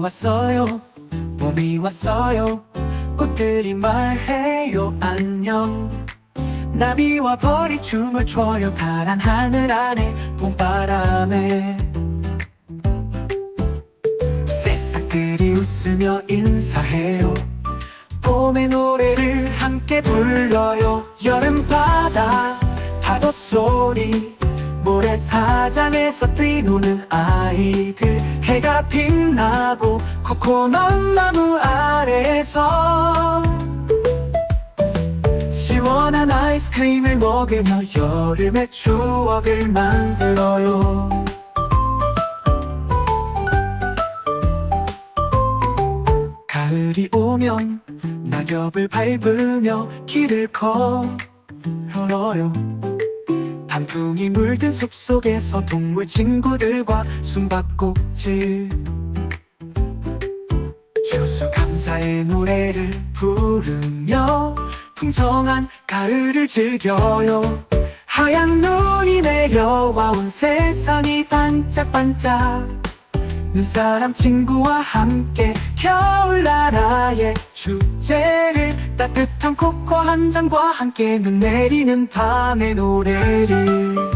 왔어요. 봄이 왔어요. 꽃들이 말해요. 안녕. 나비와 벌이 춤을 춰요. 파란 하늘 아래 봄바람에. 새싹들이 웃으며 인사해요. 봄의 노래를 함께 불러요. 여름 바다 파도 소리. 모래사장에서 뛰노는 아이들 해가 빛나고 코코넛 나무 아래에서 시원한 아이스크림을 먹으며 여름의 추억을 만들어요. 가을이 오면 낙엽을 밟으며 길을 걸어요 단풍이 물든 숲속에서 동물 친구들과 숨바꼭질. 추수 감사의 노래를 부르며 풍성한 가을을 즐겨요. 하얀 눈이 내려와 온 세상이 반짝반짝. 눈사람 친구와 함께 겨울 나라의 축제를 따뜻한 코코 한 잔과 함께 눈 내리는 밤의 노래를